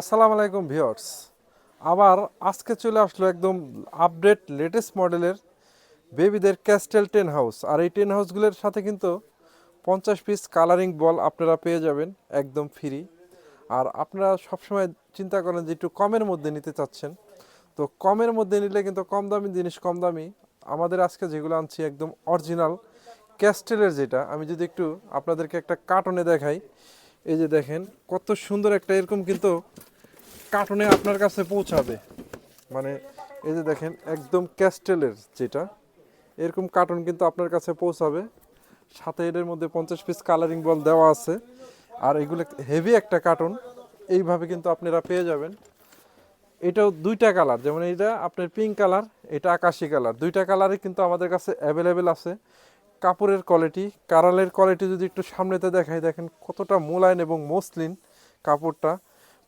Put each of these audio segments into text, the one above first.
আসসালামু আলাইকুম ভিউয়ার্স। আবার আজকে চলে আসলো একদম আপডেট লেটেস্ট মডেলের বেবিদের ক্যাস্টেল টেন হাউস আর এই টেন হাউসগুলোর সাথে কিন্তু পঞ্চাশ পিস কালারিং বল আপনারা পেয়ে যাবেন, একদম ফ্রি আর আপনারা সবসময় চিন্তা করেন যে একটু কমের মধ্যে নিতে চাচ্ছেন। তো কমের মধ্যে নিলে কিন্তু কম দামি জিনিস কম দামি। আমাদের আজকে যেগুলো আনছি একদম অরিজিনাল ক্যাস্টেলের যেটা, আমি যদি একটু আপনাদেরকে একটা কার্টনে দেখাই। এই যে দেখেন, কত সুন্দর একটা এরকম কিন্তু কার্টনে আপনার কাছে পৌঁছাবে। মানে এই যে দেখেন, একদম ক্যাস্টেলের যেটা, এরকম কার্টন কিন্তু আপনার কাছে পৌঁছাবে। সাথে এর মধ্যে পঞ্চাশ পিস কালারিং বল দেওয়া আছে। আর এগুলো হেভি একটা কার্টন, এইভাবে কিন্তু আপনারা পেয়ে যাবেন। এটাও দুইটা কালার যেমন এটা আপনার পিঙ্ক কালার এটা আকাশি কালার দুইটা কালারই কিন্তু আমাদের কাছে অ্যাভেলেবেল আছে। কাপড়ের কোয়ালিটি কারালের কোয়ালিটি যদি একটু সামনেতে দেখাই, দেখেন কতটা মোলায়েন এবং মসলিন কাপড়টা।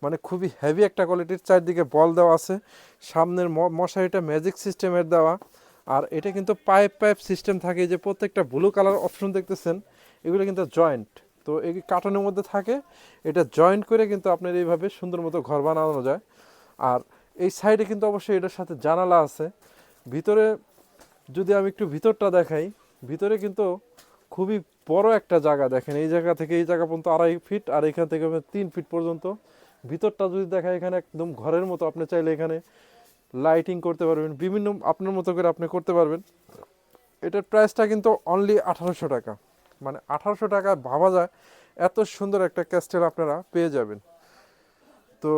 মানে খুবই হেভি একটা কোয়ালিটির চারদিকে বল দেওয়া আছে। সামনের মশারিটা ম্যাজিক সিস্টেমের দেওয়া। আর এটা কিন্তু পাইপ পাইপ সিস্টেম থাকে যে প্রত্যেকটা ব্লু কালার অপশন দেখতেছেন, এগুলো কিন্তু জয়েন্ট তো এই কার্টনের মধ্যে থাকে, এটা জয়েন্ট করে কিন্তু আপনার এইভাবে সুন্দর মতো ঘর বানানো যায়। আর এই সাইডে কিন্তু অবশ্যই এটার সাথে জানালা আছে। ভিতরে যদি আমি একটু ভিতরটা দেখাই ভিতরে কিন্তু খুবই বড় একটা জায়গা দেখেন, এই জায়গা থেকে এই জায়গা পর্যন্ত আড়াই ফিট আর এখান থেকে তিন ফিট পর্যন্ত। ভিতরটা যদি দেখায় এখানে একদম ঘরের মতো আপনি চাইলে এখানে লাইটিং করতে পারবেন, বিভিন্ন আপনার মতো করে আপনি করতে পারবেন। এটার প্রাইসটা কিন্তু অনলি আঠারোশো টাকা। মানে আঠারোশো টাকা ভাবা যায়, এত সুন্দর একটা ক্যাস্টেল আপনারা পেয়ে যাবেন। তো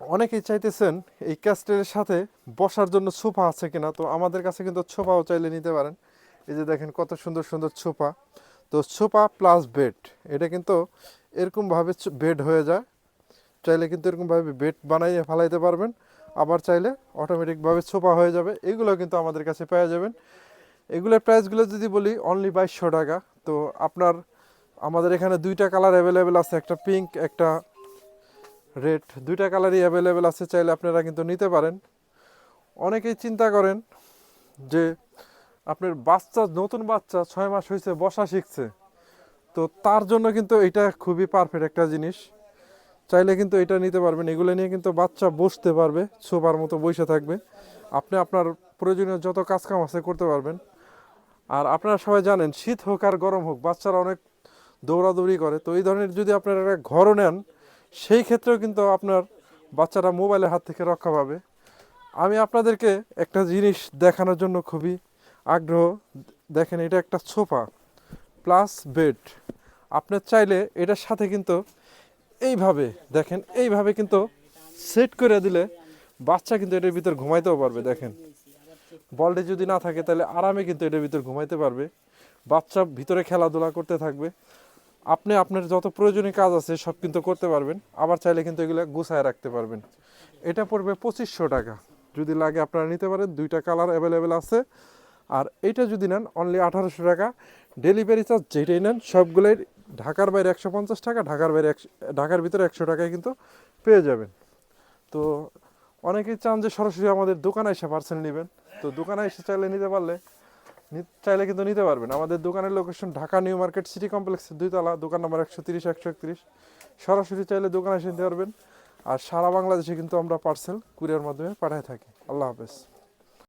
অনেকেই চাইতেছেন এই ক্যাস্টেলের সাথে বসার জন্য সোফা আছে কিনা, তো আমাদের কাছে কিন্তু সোফাও চাইলে নিতে পারেন। এই যে দেখেন কত সুন্দর সুন্দর সোফা তো সোফা প্লাস বেড এটা কিন্তু এরকমভাবে বেড হয়ে যায়। চাইলে কিন্তু এরকমভাবে বেড বানাইয়ে ফেলাইতে পারবেন। আবার চাইলে অটোমেটিকভাবে সোফা হয়ে যাবে। এগুলো কিন্তু আমাদের কাছে পেয়ে যাবেন। এগুলোর প্রাইসগুলো যদি বলি অনলি বাইশশো টাকা। তো আপনার, আমাদের এখানে দুইটা কালার অ্যাভেলেবেল আছে। একটা পিঙ্ক একটা রেড দুইটা কালারই অ্যাভেলেবেল আছে। চাইলে আপনারা কিন্তু নিতে পারেন। অনেকেই চিন্তা করেন যে আপনার বাচ্চা, নতুন বাচ্চা ছয় মাস হয়েছে, বসা শিখছে। তো তার জন্য কিন্তু এটা খুবই পারফেক্ট একটা জিনিস। চাইলে কিন্তু এটা নিতে পারবেন। এগুলো নিয়ে কিন্তু বাচ্চা বসতে পারবে সোফার মতো বসে থাকবে। আপনি আপনার প্রয়োজনীয় যত কাজকাম আছে করতে পারবেন। আর আপনারা সবাই জানেন, শীত হোক আর গরম হোক, বাচ্চারা অনেক দৌড়াদৌড়ি করে। তো এই ধরনের যদি আপনারা একটা ঘরও নেন, সেই ক্ষেত্রেও কিন্তু আপনার বাচ্চারা মোবাইলের হাত থেকে রক্ষা পাবে। আমি আপনাদেরকে একটা জিনিস দেখানোর জন্য খুবই আগ্রহ, দেখেন এটা একটা সোফা প্লাস বেড। আপনার চাইলে এটার সাথে কিন্তু এইভাবে, দেখেন, এইভাবে কিন্তু সেট করে দিলে বাচ্চা কিন্তু এটার ভিতর ঘুমাইতেও পারবে, দেখেন। বলটি যদি না থাকে তাহলে আরামে কিন্তু এটার ভিতর ঘুমাইতে পারবে। বাচ্চা ভিতরে খেলাধুলা করতে থাকবে। আপনি আপনার যত প্রয়োজনীয় কাজ আছে সব কিন্তু করতে পারবেন, আবার চাইলে কিন্তু এগুলো গুছায় রাখতে পারবেন। এটা পড়বে পঁচিশশো টাকা। যদি লাগে আপনারা নিতে পারেন, দুইটা কালার অ্যাভেলেবেল আছে। আর এইটা যদি নেন অনলি আঠারোশো টাকা। ডেলিভারি চার্জ যেটাই নেন, সবগুলোই ঢাকার বাইরে একশো পঞ্চাশ টাকা, ঢাকার বাইরে ঢাকার ভিতরে একশো টাকায় কিন্তু পেয়ে যাবেন। তো অনেকেই চান যে সরাসরি আমাদের দোকানে এসে পার্সেল নেবেন। তো দোকানে এসে চাইলে নিতে পারলে চাইলে কিন্তু নিতে পারবেন। আমাদের দোকানের location Dhaka new market city কমপ্লেক্সের দুইতলা, দোকান নম্বর একশো তিরিশ, একশো একত্রিশ। সরাসরি চাইলে দোকানে এসে নিতে পারবেন। আর সারা বাংলাদেশে কিন্তু আমরা পার্সেল কুরিয়ার মাধ্যমে পাঠায় থাকি। আল্লাহ হাফেজ।